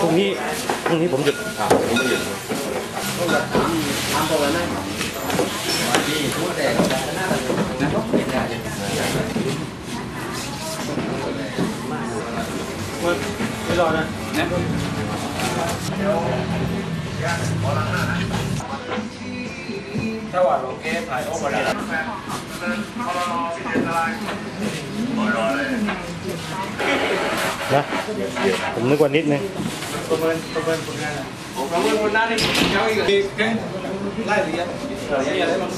พรุ่งนี้พรุ่งนี้ผมหยุดอ่าผมไม่หยุดทำตัวนั้นนะนี่พูดแต่นะไม่ได้ไม่รอนะถ้าว่าเราแก้ถ่ายออกมาแล้วนะผมนึกว่านิดนึง pemain-pemain pengana. Kamu yang menarik, jauh ya? Lain ya. Ya, ya, emang.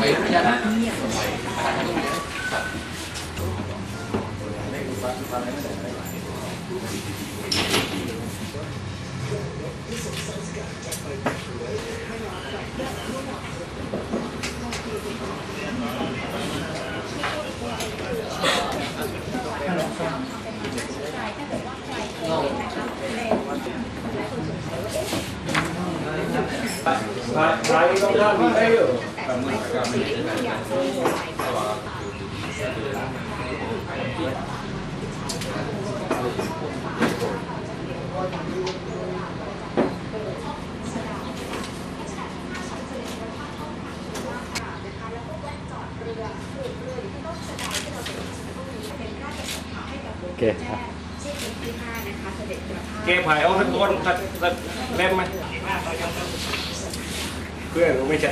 Wait, yeah. Thái Thái Thái Thái Thái Thái Thái Thái Thái Thái Thái นนี่ยังอีกอีกแค่ไล่เรียนเรียนอะไรมันมันจะถ่ายต้องการมีได้อยู่โอเคอะเก็บถ่ายเอาทั้งคนตัดตัดเล่มไหมเพื่อนไม่ใช่